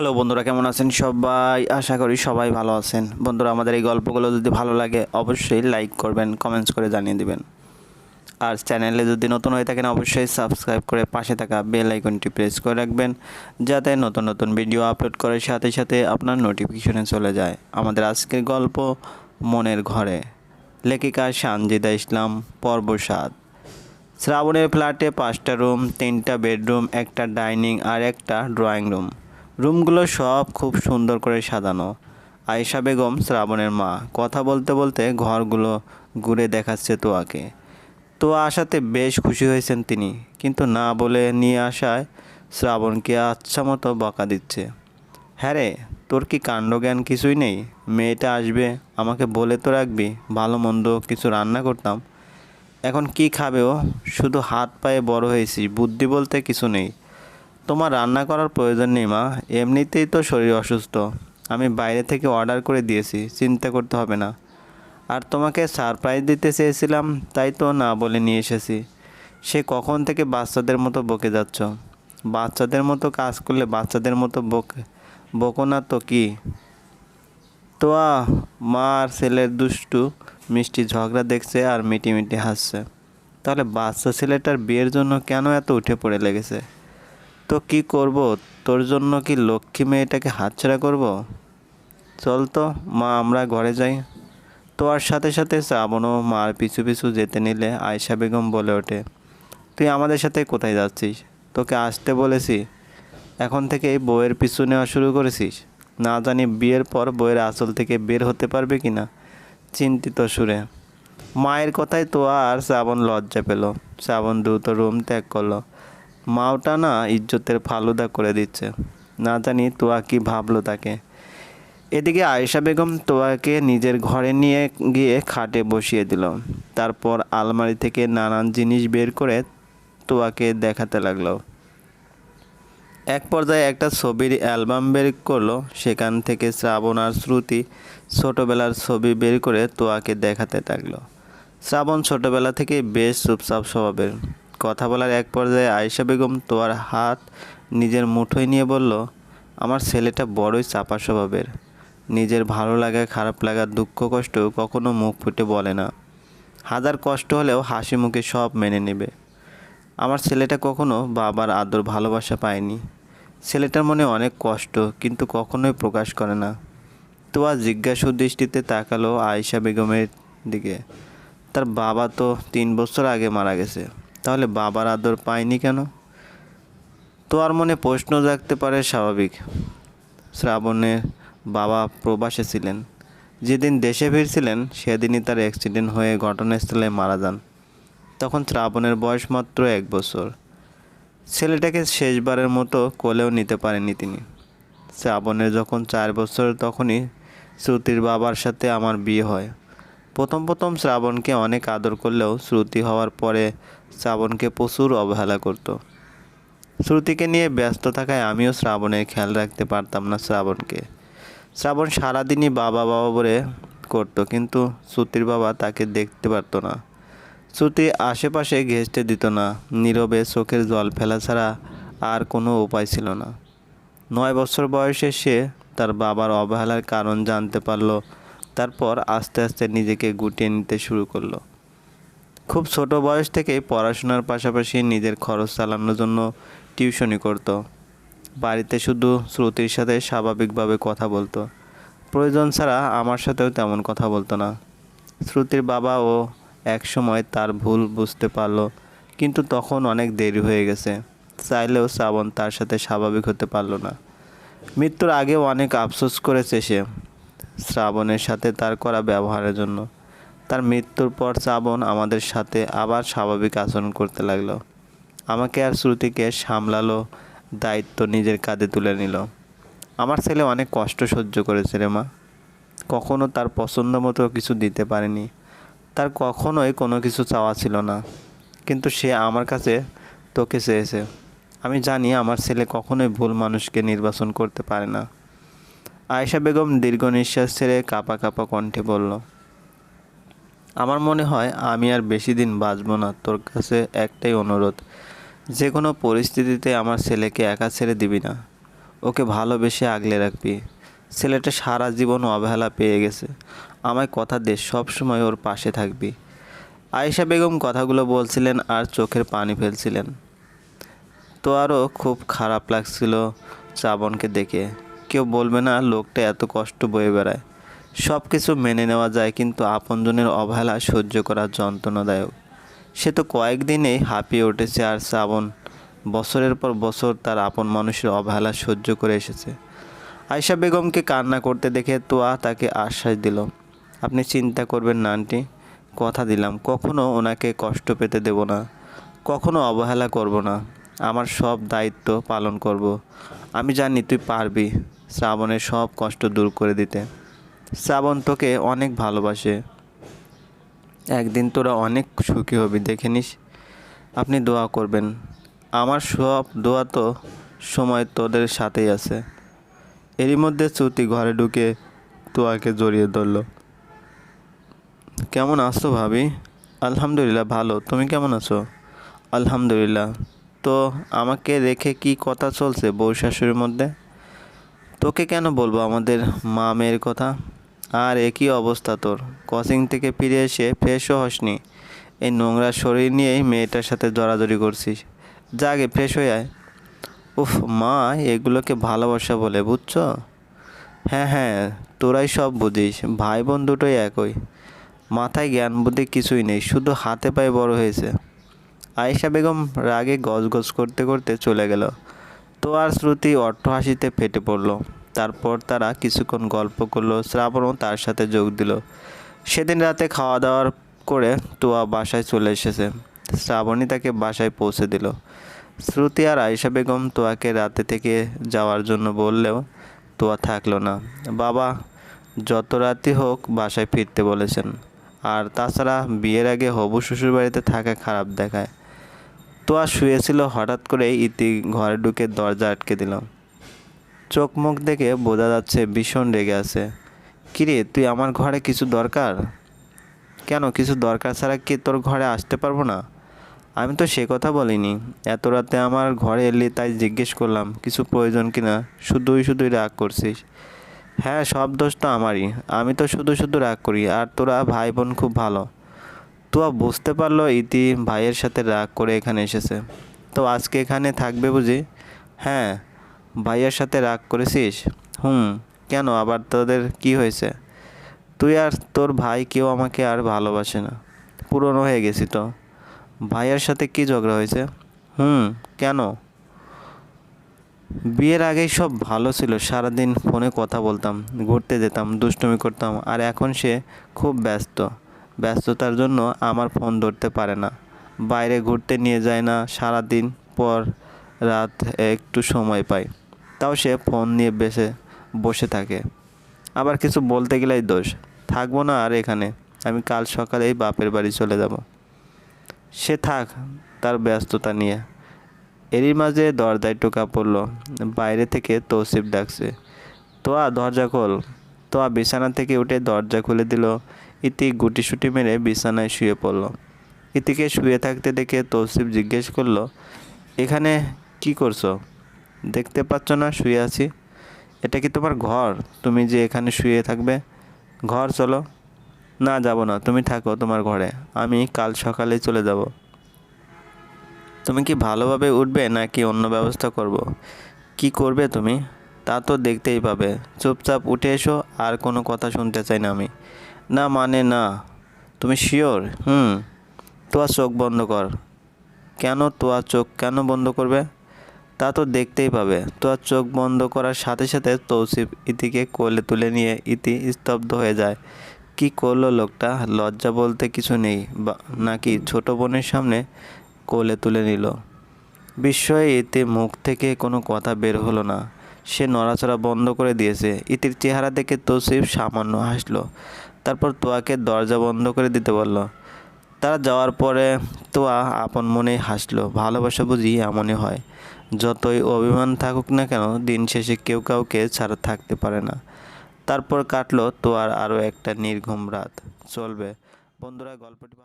Hello বন্ধুরা, কেমন আছেন সবাই? আশা করি সবাই ভালো আছেন। বন্ধুরা, আমাদের এই গল্পগুলো যদি ভালো লাগে, অবশ্যই লাইক করবেন কমেন্টস করে জানিয়ে দিবেন। আর চ্যানেলে যদি নতুন হয়ে থাকেন, অবশ্যই সাবস্ক্রাইব করে পাশে থাকা বেল আইকনটি প্রেস করে রাখবেন, যাতে নতুন নতুন ভিডিও আপলোড করার সাথে সাথে আপনার নোটিফিকেশনে চলে যায়। আমাদের আজকের গল্প, মনের ঘরে। লেখিকা সানজিদা ইসলাম পর্ব সাত শ্রাবণের ফ্ল্যাটে পাঁচটা রুম তিনটা বেডরুম একটা ডাইনিং আর একটা ড্রয়িং রুম রুমগুলো সব খুব সুন্দর করে সাজানো। আয়েশা বেগম শ্রাবণের মা, কথা বলতে বলতে ঘরগুলো ঘুরে দেখাচ্ছে তোয়াকে। তো আসাতে বেশ খুশি হয়েছেন তিনি, কিন্তু না বলে নিয়ে আসায় শ্রাবণকে আচ্ছা মতো বকা দিচ্ছে। হ্যাঁ রে, তোর কি কাণ্ডজ্ঞান কিছুই নেই? মেয়েটা আসবে, আমাকে বলে তো রাখবি, ভালো মন্দ কিছু রান্না করতাম। এখন কি খাবে ও? শুধু হাত পায়ে বড় হয়েছি, বুদ্ধি বলতে কিছু নেই। তোমার রান্না করার প্রয়োজন নেই, মা। এমনিতেই তো শরীর অসুস্থ। আমি বাইরে থেকে অর্ডার করে দিয়েছি, চিন্তা করতে হবে না। আর তোমাকে সারপ্রাইজ দিতে চেয়েছিলাম, তাই তো না বলে নিয়ে এসেছি। সে কখন থেকে বাচ্চাদের মতো বকে যাচ্ছ? বাচ্চাদের মতো কাজ করলে বাচ্চাদের মতো বকে, বকো না তো কি? তোয়া মা আর ছেলের দুষ্টু মিষ্টি ঝগড়া দেখছে আর মিটি মিটি হাসছে। তাহলে বাচ্চা ছেলেটার বিয়ের জন্য কেন এত উঠে পড়ে লেগেছে? তো কি করব? তোর জন্য কি লক্ষ্মী মেয়েটাকে হাতছাড়া করব? চল তো, মা, আমরা ঘরে যাই। তোয়ার সাথে সাথে শ্রাবণও মার পিছু পিছু যেতে নিলে আয়শা বেগম বলে ওঠে, তুই আমাদের সাথে কোথায় যাচ্ছিস? তোকে আসতে বলেছি। এখন থেকে বইয়ের পিছু নেওয়া শুরু করেছিস। না জানি বিয়ের পর বইয়ের আসল থেকে বের হতে পারবে কি না? চিন্তিত সুরে। মায়ের কথায় তো আর শ্রাবণ লজ্জা পেল। শ্রাবণ দ্রুত রুম ত্যাগ করল। মাওটা না ইজ্জতের ফালুদা করে দিচ্ছে। না জানি তোয়া কি ভাবলো তাকে। এদিকে আয়েশা বেগম তোয়াকে নিজের ঘরে নিয়ে গিয়ে খাটে বসিয়ে দিল। তারপর আলমারি থেকে নানান জিনিস বের করে তোয়াকে দেখাতে লাগল। এক পর্যায়ে একটা ছবির অ্যালবাম বের করল। সেখান থেকে শ্রাবণ আর শ্রুতি ছোটোবেলার ছবি বের করে তোয়াকে দেখাতে থাকল। শ্রাবণ ছোটোবেলা থেকে বেশ চুপচাপ স্বভাবের। কথা বলার এক পর্যায়ে আয়েশা বেগম তোয়ার হাত নিজের মুঠোয় নিয়ে বলল, আমার ছেলেটা বড়ই চাপা স্বভাবের। নিজের ভালো লাগা, খারাপ লাগা, দুঃখ, কষ্ট কখনো মুখ ফুটে বলে না। হাজার কষ্ট হলেও হাসি মুখে সব মেনে নেবে। আমার ছেলেটা কখনো বাবার আদর ভালোবাসা পায়নি। ছেলেটার মনে অনেক কষ্ট, কিন্তু কখনোই প্রকাশ করে না। তোয়া জিজ্ঞাসু দৃষ্টিতে তাকালো আয়েশা বেগমের দিকে। তার বাবা তো তিন বছর আগে মারা গেছে। তাহলে বাবার আদর পায়নি কেন? তোয়ার মনে প্রশ্ন জাগতে পারে স্বাভাবিক। শ্রাবণের বাবা প্রবাসে ছিলেন। যেদিন দেশে ফিরছিলেন, সেদিনই তার অ্যাক্সিডেন্ট হয়ে ঘটনাস্থলে মারা যান। তখন শ্রাবণের বয়স মাত্র এক বছর। ছেলেটাকে শেষবারের মতো কোলেও নিতে পারেননি তিনি। শ্রাবণের যখন চার বছর, তখনই শ্রুতির বাবার সাথে আমার বিয়ে হয়। প্রথম প্রথম শ্রাবণকে অনেক আদর করলেও শ্রুতি হওয়ার পরে শ্রাবণকে প্রচুর অবহেলা করত। শ্রুতিকে নিয়ে ব্যস্ত থাকায় আমিও শ্রাবণের খেয়াল রাখতে পারতাম না শ্রাবণকে। শ্রাবণ সারাদিনই বাবা বাবা বলে করতো, কিন্তু শ্রুতির বাবা তাকে দেখতে পারতো না। শ্রুতি আশেপাশে ঘেঁষতে দিত না, নীরবে চোখের জল ফেলা ছাড়া আর কোনো উপায় ছিল না। নয় বছর বয়সে সে তার বাবার অবহেলার কারণ জানতে পারল তারপর আস্তে আস্তে নিজেকে গুটিয়ে নিতে শুরু করল। খুব ছোট বয়স থেকেই পড়াশোনার পাশাপাশি নিজের খরচ চালানোর জন্য টিউশনি করত। বাড়িতে শুধু শ্রুতির সাথে স্বাভাবিকভাবে কথা বলতো। প্রয়োজন ছাড়া আমার সাথেও তেমন কথা বলতো না। শ্রুতির বাবা ও এক সময় তার ভুল বুঝতে পারল, কিন্তু তখন অনেক দেরি হয়ে গেছে। চাইলেও শ্রাবণ তার সাথে স্বাভাবিক হতে পারল না। মৃত্যুর আগেও অনেক আফসোস করেছে সে। শ্রাবণের সাথে তার করা ব্যবহারের জন্য। তার মৃত্যুর পর শ্রাবণ আমাদের সাথে আবার স্বাভাবিক আচরণ করতে লাগল। আমাকে আর শ্রুতিকে সামলালো, দায়িত্ব নিজের কাঁধে তুলে নিল। আমার ছেলে অনেক কষ্ট সহ্য করেছে রে মা। কখনো তার পছন্দ মতো কিছু দিতে পারেনি। তার কখনোই কোনো কিছু চাওয়া ছিল না। কিন্তু সে আমার কাছে তোকে চেয়েছে। আমি জানি আমার ছেলে কখনোই ভুল মানুষকে নির্বাচন করতে পারে না। আয়েশা বেগম দীর্ঘ নিঃশ্বাস ছেড়ে কাপা কাপা কণ্ঠে বলল, আমার মনে হয় আমি আর বেশি দিন বাঁচব না, তোর কাছে একটাই অনুরোধ, যে কোনো পরিস্থিতিতে আমার ছেলেকে একা ছেড়ে দিবি না, ওকে ভালোবেসে আগলে রাখবি। ছেলেটা সারা জীবন অবহেলা পেয়ে গেছে, আমায় কথা দে, সব সময় ওর পাশে থাকবি। আয়েশা বেগম কথাগুলো বলছিলেন আর চোখের পানি ফেলছিলেন। তো আরও খুব খারাপ লাগছিল শ্রাবণকে দেখে। কেউ বলবে না, লোকটা এত কষ্ট বয়ে বেড়ায়। সব কিছু মেনে নেওয়া যায়, কিন্তু আপনজনের অবহেলা সহ্য করা যন্ত্রণাদায়ক। সে তো কয়েকদিনেই হাঁপিয়ে উঠেছে আর শ্রাবণ। বছরের পর বছর তার আপন মানুষের অবহেলা সহ্য করে এসেছে। আয়শা বেগমকে কান্না করতে দেখে তোয়া তাকে আশ্বাস দিল। আপনি চিন্তা করবেন না কথা দিলাম। কখনো ওনাকে কষ্ট পেতে দেব না। কখনো অবহেলা করব না। আমার সব দায়িত্ব পালন করব। আমি জানি তুই পারবি। শ্রাবণের সব কষ্ট দূর করে দিতে। শ্রাবণ তোকে অনেক ভালোবাসে। একদিন তোরা অনেক সুখী হবি, দেখে নিস। আপনি দোয়া করবেন। আমার সব দোয়া তো সময় তোদের সাথেই আছে। এরই মধ্যে শ্রুতি ঘরে ঢুকে তোয়াকে জড়িয়ে ধরল। কেমন আছো ভাবি? আলহামদুলিল্লাহ, ভালো। তুমি কেমন আছো? আলহামদুলিল্লাহ। তো আমাকে রেখে কি কথা চলছে বউ শাশুড়ির মধ্যে? তোকে কেন বলব আমাদের মা মেয়ের কথা? আর একই অবস্থা তোর? কোচিং থেকে ফিরে এসে ফ্রেশও হসনি। এই নোংরা শরীর নিয়েই মেয়েটার সাথে জড়াজড়ি করছিস। যাগে ফ্রেশ হয়ে আয়। উফ, মা, এগুলোকে ভালোবাসা বলে, বুঝছ? হ্যাঁ হ্যাঁ তোরাই সব বুঝিস ভাই বোন দুটোই একই। মাথায় জ্ঞান বুদ্ধি কিছুই নেই, শুধু হাতে পায়ে বড় হয়েছে। আয়েশা বেগম রাগে গজগজ করতে করতে চলে গেল। তো আর শ্রুতি অট্ট হাসিতে ফেটে পড়ল। তারপর তারা কিছুক্ষণ গল্প করল শ্রাবণও তার সাথে যোগ দিল। সেদিন রাতে খাওয়া দাওয়ার করে তোয়া বাসায় চলে এসেছে। শ্রাবণী তাকে বাসায় পৌঁছে দিল। শ্রুতি আর আয়েশা বেগম তোয়াকে রাতে থেকে যাওয়ার জন্য বললেও তোয়া থাকল না। বাবা, যত রাতই হোক বাসায় ফিরতে বলেছেন। আর তাছাড়া বিয়ের আগে হবু শ্বশুর বাড়িতে থাকা খারাপ দেখায়। তোয়া শুয়েছিল, হঠাৎ করে ইতি ঘরে ঢুকে দরজা আটকে দিল চোখ মুখ দেখে বোঝা যাচ্ছে ভীষণ রেগে আছে। কিরে তুই আমার ঘরে কিছু দরকার? কেন, কিছু দরকার ছাড়া কি তোর ঘরে আসতে পারব না? আমি তো সে কথা বলিনি। এত রাতে আমার ঘরে এলি তাই জিজ্ঞেস করলাম, কিছু প্রয়োজন কিনা শুধুই শুধুই রাগ করছিস? হ্যাঁ সব দোষ তো আমারই। আমি তো শুধু শুধু রাগ করি, আর তোরা ভাই বোন খুব ভালো। তোয়া বুঝতে পারল ইতি ভাইয়ের সাথে রাগ করে এখানে এসেছে। তো আজকে এখানে থাকবে বুঝি? হ্যাঁ ভাইয়ের সাথে রাগ করেছিস? হুম, কেন? আবার তোদের কি হয়েছে? তুই আর তোর ভাই কেউ আমাকে আর ভালোবাসে না। পুরনো হয়ে গেছি তো। ভাইয়ের সাথে কি ঝগড়া হয়েছে? হুম, কেন? বিয়ের আগেই সব ভালো ছিল। সারাদিন ফোনে কথা বলতাম, ঘুরতে যেতাম, দুষ্টুমি করতাম, আর এখন সে খুব ব্যস্ত। ব্যস্ততার জন্য আমার ফোন ধরতে পারে না। বাইরে ঘুরতে নিয়ে যায় না, সারাদিন পর রাত একটু সময় পায় তাও সে ফোন নিয়ে বেসে বসে থাকে। আবার কিছু বলতে গেলেই দোষ। থাকব না আর এখানে। আমি কাল সকালেই বাপের বাড়ি চলে যাব। সে থাক তার ব্যস্ততা নিয়ে। এরই মাঝে দরজায় টোকা পড়ল। বাইরে থেকে তৌসিফ ডাকছে, তোয়া, দরজা খোল। তোয়া বিছানা থেকে উঠে দরজা খুলে দিল। ইতি গুটিসুটি মেরে বিছানায় শুয়ে পড়ল। ইতিকে শুয়ে থাকতে দেখে তৌসিফ জিজ্ঞেস করল, এখানে কি করছ? দেখতে পাচ্ছ না, শুয়ে আছি। এটা কি তোমার ঘর? তুমি যে এখানে শুয়ে থাকবে? ঘর, চলো। না, যাব না, তুমি থাকো তোমার ঘরে। আমি কাল সকালে চলে যাব। তুমি কি ভালোভাবে উঠবে নাকি অন্য ব্যবস্থা করব। কি করবে তুমি? তা তো দেখতেই পাবে। চুপচাপ উঠে এসো, আর কোনো কথা শুনতে চাই না আমি। না মানে না। তুমি শিওর হুম। তোয়া চোখ বন্ধ কর। কেন তোয়া চোখ কেন বন্ধ করবে? তা তো দেখতেই পাবে। তোয়া চোখ বন্ধ করার সাথে সাথে তৌসিফ ইতিকে কোলে তুলে নিয়ে ইতি স্তব্ধ হয়ে যায়। কি করল লোকটা? লজ্জা বলতে কিছু নেই। বা, নাকি ছোট বোনের সামনে কোলে তুলে নিল? বিস্ময়ে ইতি মুখ থেকে কোনো কথা বের হলো না। সে নড়াচড়া বন্ধ করে দিয়েছে। ইতির চেহারা দেখে তৌসিফ সামান্য হাসলো। তারপর তোয়াকে দরজা বন্ধ করে দিতে বলল। তারা যাওয়ার পরে তোয়া আপন মনে হাসলো, ভালোবাসা বুঝি এমনই হয়। যতই অভিমান থাকুক না কেন, দিন শেষে কেউ কাউকে ছাড়া থাকতে পারে না। তারপর কাটলো তোয়ার আরও একটা নির্ঘুম রাত। চলবে। বন্ধুরা, গল্পটি